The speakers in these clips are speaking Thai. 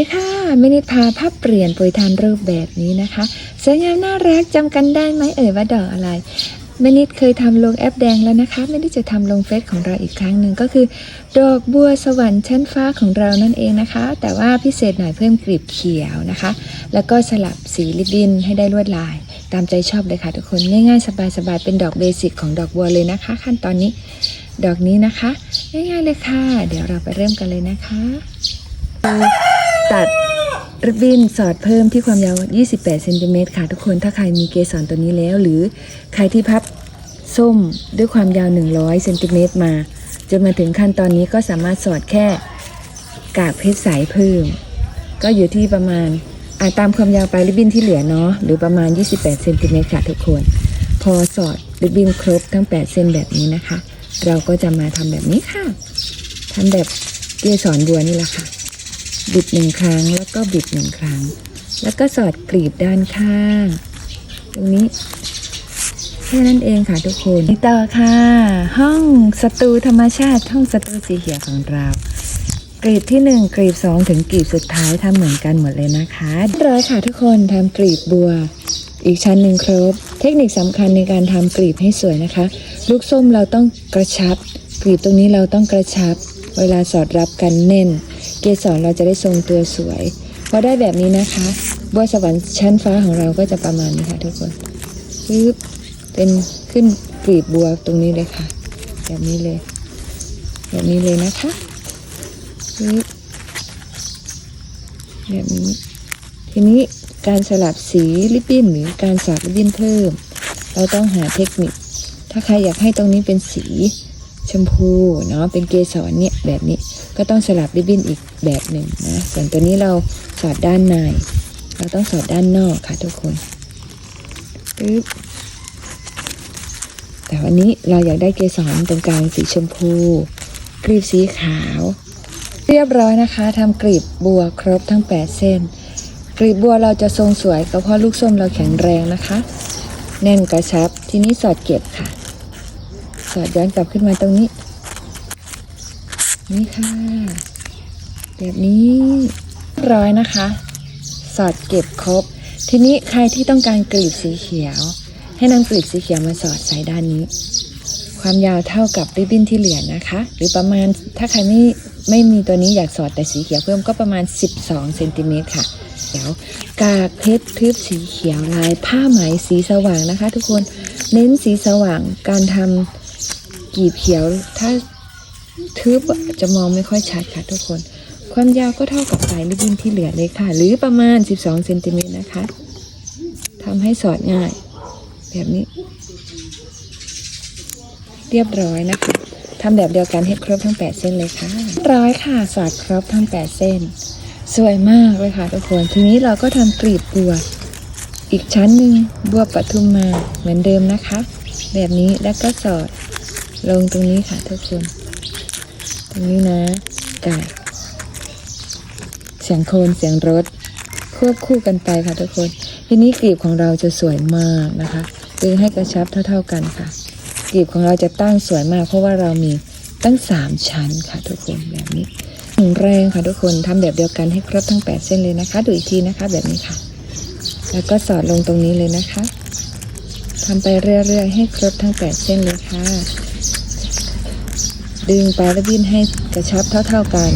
นี่ค่ะมินิพาภาพเปลี่ยนปรยทานรูปแบบนี้นะคะสวยงามน่ารักจำกันได้ไหมเอ่ยว่าดอกอะไรแม่นิดเคยทำลงแอปแดงแล้วนะคะแม่นิดจะทำลงเฟซของเราอีกครั้งหนึ่งก็คือ ดอกบัวสวรรค์ชั้นฟ้าของเรานั่นเองนะคะ แต่ว่าพิเศษหน่อยเพิ่มกลีบเขียวนะคะ แล้วก็สลับสีริบบินให้ได้ลวดลาย ตามใจชอบเลยค่ะทุกคนง่ายๆ สบายๆเป็นดอกเบสิกของดอกบัวเลยนะคะ ขั้นตอนนี้ดอกนี้นะคะ ง่ายๆเลยค่ะ เดี๋ยวเราไปเริ่มกันเลยนะคะ ตัดริบบิ้นสอดเพิ่มที่ความยาว 28 เซนติเมตรค่ะทุกคน ถ้าใครมีเกสรตัวนี้แล้ว หรือใครที่พับส้มด้วยความยาว 100 เซนติเมตรมา จนมาถึงขั้นตอนนี้ก็สามารถสอดแค่กากเพชรใสเพิ่ม ก็อยู่ที่ประมาณอาตามความยาวปลายริบบิ้นที่เหลือเนาะ หรือประมาณ 28 เซนติเมตรค่ะทุกคน พอสอดริบบิ้นครบทั้ง 8 เส้นแบบนี้นะคะ เราก็จะมาทำแบบนี้ค่ะทำแบบเกสรบัวนี่แหละค่ะ บิดหนึ่งครั้งแล้วก็บิดหนึ่งครั้ง แล้วก็สอดกลีบด้านข้าง ตรงนี้แค่นั้นเองค่ะทุกคนต่อค่ะ ห้องสตูธรรมชาติห้องสตูสีเขียวของเรากลีบที่หนึ่งกลีบสองถึงกลีบสุดท้ายทำเหมือนกันหมดเลยนะคะเรียบร้อยค่ะทุกคนทำกลีบบัว อีกชั้นหนึ่งครบ เทคนิคสำคัญในการทำกลีบให้สวยนะคะ ลูกส้มเราต้องกระชับกลีบตรงนี้เราต้องกระชับ เวลาสอดรับกันแน่น เกสรเราจะได้ทรงตัวสวยพอได้แบบนี้นะคะบัวสวรรค์ชั้นฟ้าของเราก็จะประมาณนี้ค่ะทุกคนปึ๊บเป็นขึ้นกลีบบัวตรงนี้เลยค่ะ แบบนี้เลย แบบนี้เลยนะคะปึ๊บแบบนี้ ทีนี้การสลับสีริบบิ้นหรือการสอดริบบิ้นเพิ่ม เราต้องหาเทคนิค ถ้าใครอยากให้ตรงนี้เป็นสี ชมพูเนาะเป็นเกสรเนี่ยแบบนี้ก็ต้องสลับริบบิ้นอีกแบบหนึ่งนะส่วนตัวนี้เราสอดด้านใน เราต้องสอดด้านนอกค่ะทุกคนปึ๊บแต่วันนี้เราอยากได้เกสรตรงกลางสีชมพูกลีบสีขาว เรียบร้อยนะคะทำกลีบบัวครบทั้ง 8 เส้นกลีบบัวเราจะทรงสวยก็เพราะลูกส้มเราแข็งแรงนะคะ แน่นกระชับทีนี้สอดเก็บค่ะ สอดย้อนกลับขึ้นมาตรงนี้ นี่ค่ะ แบบนี้เรียบร้อยนะคะ สอดเก็บครบ ทีนี้ใครที่ต้องการกลีบสีเขียว ให้นำกลีบสีเขียวมาสอดใส่ด้านนี้ ความยาวเท่ากับริบบิ้นที่เหลือนะคะ หรือประมาณถ้าใครไม่ไม่มีตัวนี้อยากสอดแต่สีเขียวเพิ่มก็ประมาณ 12เซนติเมตรค่ะเดี๋ยวกากเพชรทึบสีเขียวลายผ้าไหมสีสว่างนะคะ ทุกคนเน้นสีสว่างการทำ กีบเขียว ถ้าทึบจะมองไม่ค่อยชัดค่ะทุกคน ความยาวก็เท่ากับปลายริบบิ้นที่เหลือเลยค่ะ หรือประมาณ 12เซนติเมตรนะคะทำให้สอดง่าย แบบนี้ เรียบร้อยนะคะทำแบบเดียวกันให้ครบทั้ง 8 เส้นเลยค่ะ ร้อยค่ะ สอดครบทั้ง 8 เส้น สวยมากเลยค่ะทุกคน ทีนี้เราก็ทำกลีบบัว อีกชั้นหนึ่งบัวปทุมมาเหมือนเดิมนะคะ แบบนี้แล้วก็สอด ลงตรงนี้ค่ะทุกคน ตรงนี้นะไก่เสียงโคลนเสียงรถ ควบคู่กันไปค่ะทุกคน ทีนี้กลีบของเราจะสวยมากนะคะดึงให้กระชับเท่า ๆกันค่ะกลีบของเราจะตั้งสวยมาก เพราะว่าเรามีตั้งสามชั้นค่ะทุกคนแบบนี้แข็งแรงค่ะทุกคนทำแบบเดียวกันให้ครบทั้ง 8 เส้นเลยนะคะ ดูอีกทีนะคะแบบนี้ค่ะ แล้วก็สอดลงตรงนี้เลยนะคะทำไปเรื่อยๆให้ครบทั้ง 8 เส้นเลยค่ะ ดึงปลายระบินให้กระชับเท่า ๆกัน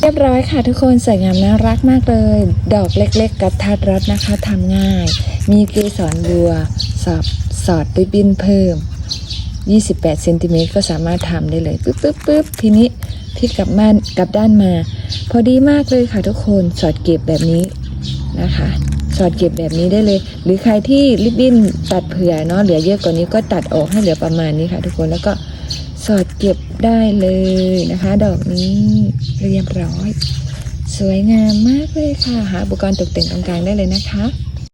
เรียบร้อยค่ะทุกคนสวยงามน่ารักมากเลย ดอกเล็กๆ กับทัดรัดนะคะทำง่าย มีเกสรบัวสอดสอดริบบิ้นเพิ่ม 28เซนติเมตรก็สามารถทำได้เลยปึ๊บปึ๊บปึ๊บทีนี้พลิกกลับมานกลับด้านมา พอดีมากเลยค่ะทุกคนสอดเก็บแบบนี้นะคะ สอดเก็บแบบนี้ได้เลย หรือใครที่ริบบิ้นตัดเผื่อเนาะเหลือเยอะกว่านี้ก็ตัดออกให้เหลือประมาณนี้ค่ะ ทุกคนแล้วก็สอดเก็บได้เลยนะคะ ดอกนี้เรียบร้อย สวยงามมากเลยค่ะ หาอุปกรณ์ตกแต่งตรงกลางได้เลยนะคะ